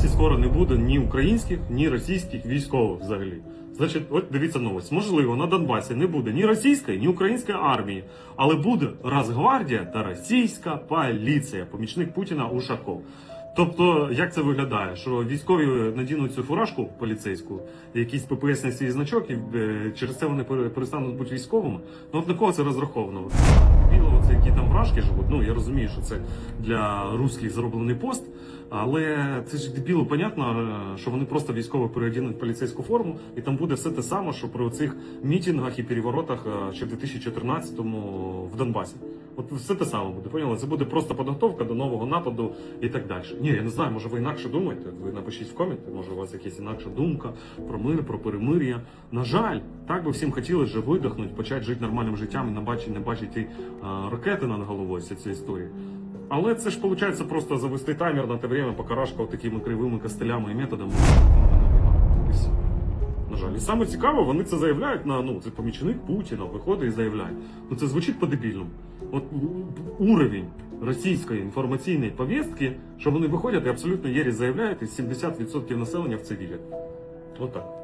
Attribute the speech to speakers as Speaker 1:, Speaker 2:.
Speaker 1: Донбасі скоро не буде ні українських, ні російських військових взагалі. Значить, от дивіться новость. Можливо, на Донбасі не буде ні російської, ні української армії, але буде Росгвардія та російська поліція, помічник Путіна Ушаков. Тобто, як це виглядає? Що військові надінуть цю фуражку поліцейську, якийсь ППСний свій значок, і е, через це вони перестануть бути військовими. Ну от на кого це розраховано? Біло, це які там вражки живуть. Ну я розумію, що це для русських зроблений пост, але це ж дебіло, понятно, е, що вони просто військово переодінуть поліцейську форму, і там буде все те саме, що при цих мітингах і переворотах е, ще в 2014-му в Донбасі. От все те саме буде, поняли? Це буде просто підготовка до нового нападу і так далі. Ні, я не знаю, може ви інакше думаєте. Ви напишіть в коменти, може у вас якась інакша думка про мир, про перемир'я. На жаль, так би всім хотілося вже видихнути, почати жити нормальним життям і не бачити, не бачити а, ракети над головою всі ці історії. Але це ж виходить просто завести таймер на те время, покарашка такими кривими костелями і методами. На жаль, і саме цікаво, вони це заявляють на ну це помічник Путіна, виходить і заявляє. Ну це звучить по-дебільному. От уровень російської інформаційної повістки, що вони виходять і абсолютно єрі заявляють, і 70% населення в це вірять. Отак.